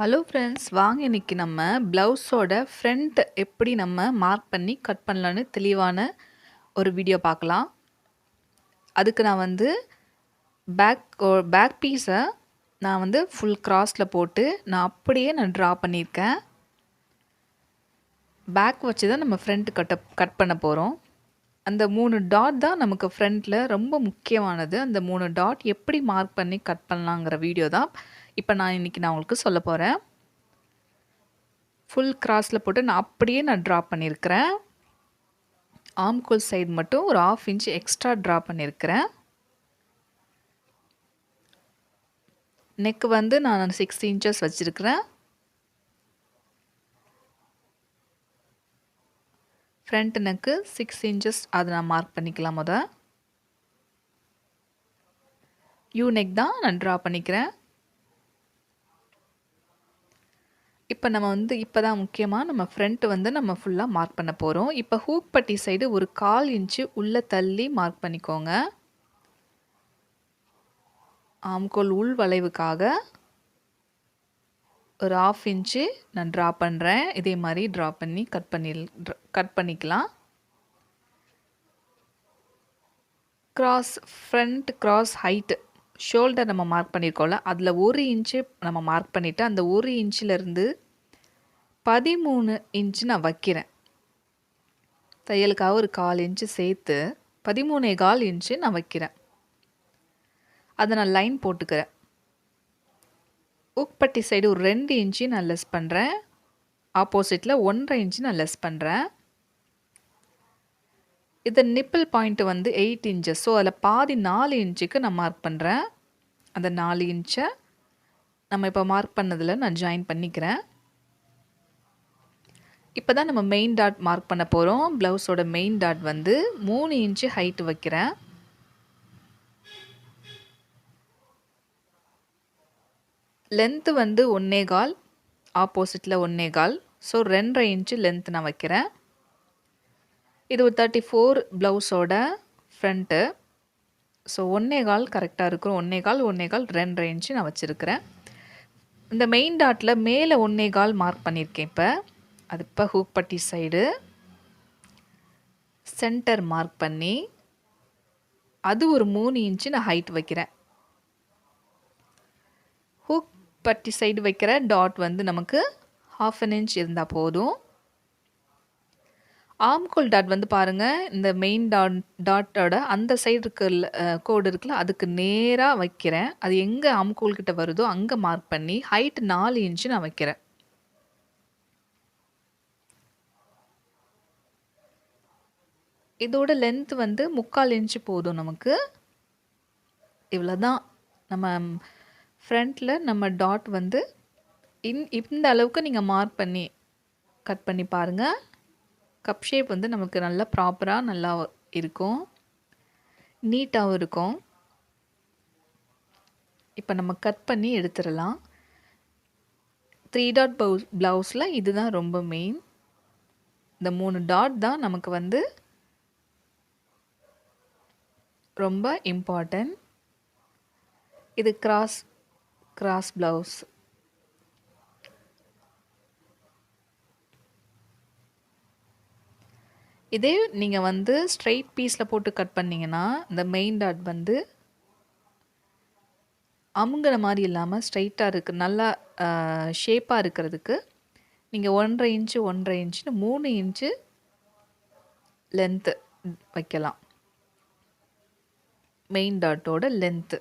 Hello friends வாங்க இன்னைக்கு நம்ம ப்ளவுஸோட ஃப்ரண்ட் எப்படி நம்ம மார்க் பண்ணி கட் பண்ணலான்னு தெளிவான ஒரு வீடியோ பார்க்கலாம். அதுக்கு நான் வந்து பேக் பேக் பீஸை நான் வந்து ஃபுல் கிராஸில் போட்டு நான் அப்படியே நான் ட்ரா பண்ணியிருக்கேன். பேக் வச்சு தான் நம்ம ஃப்ரண்ட் கட்ட கட் பண்ண போகிறோம் அந்த மூணு டாட் தான் நமக்கு ஃப்ரண்ட்டில் ரொம்ப முக்கியமானது. அந்த மூணு டாட் எப்படி மார்க் பண்ணி கட் பண்ணலாங்கிற வீடியோ தான் இப்போ நான் இன்றைக்கி நான் உங்களுக்கு சொல்ல போகிறேன் ஃபுல் கிராஸில் போட்டு நான் அப்படியே நான் ட்ரா பண்ணியிருக்கிறேன் ஆம்கோல் சைடு மட்டும் ஒரு ஆஃப் இன்ச் எக்ஸ்ட்ரா ட்ரா பண்ணியிருக்கிறேன் நெக் வந்து நான் சிக்ஸ் இன்ச்சஸ் வச்சுருக்கிறேன். ஃப்ரண்ட் நெக்கு சிக்ஸ் இன்ச்சஸ் அதை நான் மார்க் பண்ணிக்கலாம் முத. யூ நெக் தான் நான் ட்ரா பண்ணிக்கிறேன். இப்போ நம்ம வந்து இப்போ தான் முக்கியமாக நம்ம ஃப்ரண்ட் வந்து நம்ம ஃபுல்லாக மார்க் பண்ண போகிறோம் இப்போ ஹூக் பட்டி சைடு ஒரு கால் இன்ச்சு உள்ளே தள்ளி மார்க் பண்ணிக்கோங்க. ஆம்கோல் உள் வளைவுக்காக ஒரு ஆஃப் இன்ச்சு நான் ட்ரா பண்ணுறேன் இதே மாதிரி ட்ரா பண்ணி கட் பண்ணி கட் பண்ணிக்கலாம். Cross front cross height shoulder நம்ம மார்க் பண்ணியிருக்கோம்ல அதில் ஒரு இன்ச்சு நம்ம மார்க் பண்ணிவிட்டு அந்த ஒரு இன்ச்சிலேருந்து பதிமூணு இன்ச்சு நான் வைக்கிறேன். தையலுக்காக ஒரு கால் இன்ச்சு சேர்த்து பதிமூணே கால் இன்ச்சு நான் வைக்கிறேன். அதை நான் லைன் போட்டுக்கிறேன். உக்பட்டி சைடு ஒரு ரெண்டு இன்ச்சு நான் லெஸ் பண்ணுறேன் ஆப்போசிட்டில் ஒன்றரை இன்ச்சு நான் லெஸ் பண்ணுறேன் இது நிப்பிள் பாயிண்ட்டு வந்து எயிட் இன்ச்சஸ் ஸோ அதில் பாதி நாலு இன்ச்சுக்கு நான் மார்க் பண்ணுறேன் அந்த நாலு இன்ச்சை நம்ம இப்போ மார்க் பண்ணதில் நான் ஜாயின் பண்ணிக்கிறேன். இப்போ தான் நம்ம மெயின் டாட் மார்க் பண்ண போகிறோம் ப்ளவுஸோட மெயின் டாட் வந்து மூணு இன்ச்சு ஹைட்டு வைக்கிறேன். லென்த்து வந்து ஒன்னே கால் ஆப்போசிட்டில் ஒன்னே கால். ஸோ ரெண்டரை இன்ச்சு லென்த் நான் வைக்கிறேன். இது ஒரு தேர்ட்டி ஃபோர் ப்ளவுஸோட ஃப்ரண்ட்டு ஸோ ஒன்னே கால் கரெக்டாக இருக்கும். ஒன்னே கால் ஒன்னே கால் ரெண்டரை இன்ச்சு நான் வச்சுருக்கிறேன். இந்த மெயின் டாட்டில் மேலே ஒன்னே கால் மார்க் பண்ணியிருக்கேன் இப்போ. அது இப்போ ஹூக்பட்டி சைடு சென்டர் மார்க் பண்ணி அது ஒரு மூணு இன்ச்சு நான் ஹைட் வைக்கிறேன். ஹூக் பட்டி சைடு வைக்கிற டாட் வந்து நமக்கு ஹாஃப் அன் இன்ச் இருந்தால் போதும். ஆம்கோல் டாட் வந்து பாருங்கள் இந்த மெயின் டாட் டாட்டோட அந்த சைடு இருக்க கோடு இருக்குல்ல அதுக்கு நேராக வைக்கிறேன். அது எங்கே ஆம்கோல் கிட்ட வருதோ அங்கே மார்க் பண்ணி ஹைட் நாலு இன்ச்சு நான் வைக்கிறேன். இதோட லென்த் வந்து முக்கால் இன்ச்சு போதும் நமக்கு. இவ்வளோ தான் நம்ம ஃப்ரண்ட்டில் நம்ம டாட் வந்து இன் இந்த அளவுக்கு நீங்கள் மார்க் பண்ணி கட் பண்ணி பாருங்கள் கப் ஷேப் வந்து நமக்கு நல்லா ப்ராப்பராக நல்லா இருக்கும். நீட்டாகவும் இருக்கும். இப்போ நம்ம கட் பண்ணி எடுத்துடலாம். த்ரீ டாட் ப்ளவுஸ் ப்ளவுஸில் இதுதான் ரொம்ப மெயின் இந்த மூணு டாட் தான் நமக்கு வந்து ரொம்ப இம்பார்ட்டன்ட் இது கிராஸ் கிராஸ் ப்ளவுஸ் இதே நீங்கள் வந்து ஸ்ட்ரைட் பீஸில் போட்டு கட் பண்ணிங்கன்னா இந்த மெயின் டாட் வந்து அமுங்கிற மாதிரி இல்லாமல் ஸ்ட்ரைட்டாக இருக்குது நல்லா ஷேப்பாக இருக்கிறதுக்கு நீங்கள் ஒன்றரை இன்ச்சு ஒன்றரை இன்ச்சுன்னு மூணு இன்ச்சு லென்த்து வைக்கலாம். மெயின் டாட்டோட லென்த்து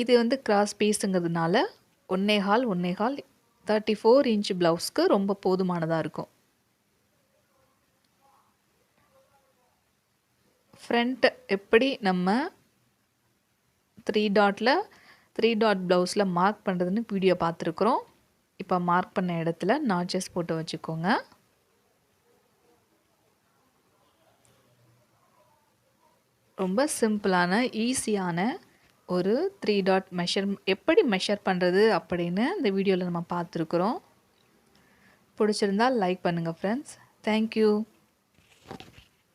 இது வந்து கிராஸ் பீஸுங்கிறதுனால ஒன்னே ஹால் ஒன்னே ஹால் தேர்ட்டி ஃபோர் இன்ச் ப்ளவுஸ்க்கு ரொம்ப போதுமானதாக இருக்கும். ஃப்ரண்ட் எப்படி நம்ம த்ரீ டாட்டில் த்ரீ டாட் ப்ளவுஸில் மார்க் பண்ணுறதுன்னு வீடியோ பார்த்துருக்குறோம். இப்போ மார்க் பண்ண இடத்துல நாச்சஸ் போட்டு வச்சுக்கோங்க. ரொம்ப சிம்பிளான ஈஸியான ஒரு த்ரீ டாட் மெஷர் எப்படி மெஷர் பண்ணுறது அப்படின்னு இந்த வீடியோவில் நம்ம பார்த்துருக்குறோம். பிடிச்சிருந்தால் லைக் பண்ணுங்கள் ஃப்ரெண்ட்ஸ் தேங்க்யூ